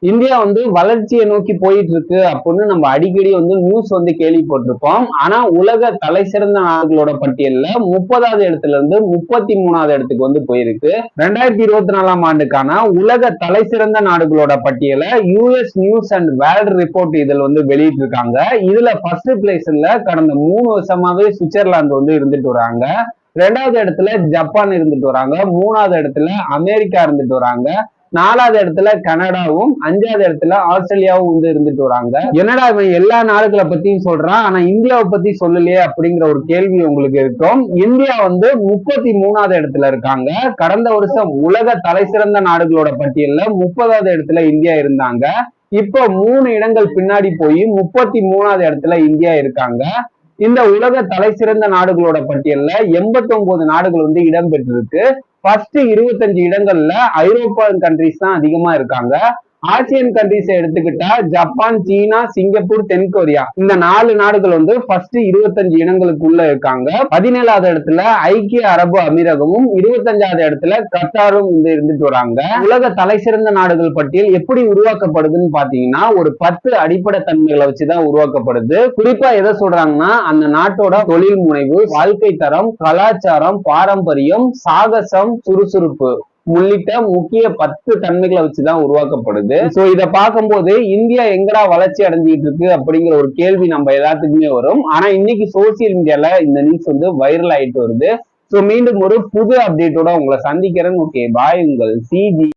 India வந்து வளர்ச்சியை நோக்கி போயிட்டு இருக்கு அப்படின்னு நம்ம அடிக்கடி வந்து நியூஸ் வந்து கேள்விப்பட்டிருப்போம். ஆனா உலக தலை சிறந்த நாடுகளோட பட்டியல்ல முப்பதாவது இடத்துல இருந்து முப்பத்தி மூணாவது இடத்துக்கு வந்து போயிருக்கு. ரெண்டாயிரத்தி இருபத்தி நாலாம் ஆண்டுக்கான உலக தலை சிறந்த நாடுகளோட பட்டியலை US news and world report இதில் வந்து வெளியிட்டு இருக்காங்க இதுல ஃபர்ஸ்ட் பிளேஸ்ல கடந்த மூணு வருஷமாவே சுவிட்சர்லாந்து வந்து இருந்துட்டு வராங்க. ரெண்டாவது இடத்துல ஜப்பான் இருந்துட்டு வராங்க. மூணாவது இடத்துல அமெரிக்கா இருந்துட்டு வராங்க. நாலாவது இடத்துல கனடாவும் அஞ்சாவது இடத்துல ஆஸ்திரேலியாவும் வந்து இருந்துட்டு வராங்க. என்னடா இவன் எல்லா நாடுகளை பத்தியும் சொல்றான் ஆனா இந்தியாவை பத்தி சொல்லலையே அப்படிங்கிற ஒரு கேள்வி உங்களுக்கு இருக்கும். இந்தியா வந்து முப்பத்தி மூணாவது இடத்துல இருக்காங்க. கடந்த வருஷம் உலக தலை சிறந்த நாடுகளோட பட்டியல்ல முப்பதாவது இடத்துல இந்தியா இருந்தாங்க. இப்போ மூணு இடங்கள் பின்னாடி போய் முப்பத்தி மூணாவது இடத்துல இந்தியா இருக்காங்க. இந்த உலக தலை சிறந்த நாடுகளோட பட்டியல்ல எண்பத்தி ஒன்பது நாடுகள் வந்து இடம்பெற்றிருக்கு. ஃபர்ஸ்ட் இருபத்தஞ்சு இடங்கள்ல ஐரோப்பா கண்ட்ரிஸ் தான் அதிகமா இருக்காங்க. ஆசியன் கண்ட்ரிஸ் எடுத்துக்கிட்டா ஜப்பான் சீனா சிங்கப்பூர் தென்கொரியா. இந்த நாலு நாடுகள் வந்து ஃபர்ஸ்ட் இருபத்தஞ்சு இடங்களுக்குள்ள இருக்காங்க. பதினேழாவது இடத்துல ஐக்கிய அரபு அமீரகமும் இருபத்தஞ்சாவது இடத்துல கத்தாரும் வந்து இருந்துட்டு வராங்க. உலக தலை சிறந்த நாடுகள் பட்டியல் எப்படி உருவாக்கப்படுதுன்னு பாத்தீங்கன்னா ஒரு பத்து அடிப்படை தன்மைகளை வச்சுதான் உருவாக்கப்படுது. குறிப்பா எதை சொல்றாங்கன்னா அந்த நாட்டோட தொழில் முனைவு வாழ்க்கை தரம் கலாச்சாரம் பாரம்பரியம் சாகசம் சுறுசுறுப்பு. உள்ளிட்ட முக்கிய பத்து தன்மைகளை வச்சுதான் உருவாக்கப்படுது. சோ இதை பார்க்கும்போது இந்தியா எங்கடா வளர்ச்சி அடைஞ்சிட்டு இருக்கு அப்படிங்கிற ஒரு கேள்வி நம்ம எல்லாத்துக்குமே வரும். ஆனா இன்னைக்கு சோசியல் மீடியால இந்த நியூஸ் வந்து வைரல் ஆயிட்டு வருது. சோ மீண்டும் ஒரு புது அப்டேட்டோட உங்களை சந்திக்கிறேன். ஓகே பாய் உங்கள் சிஜி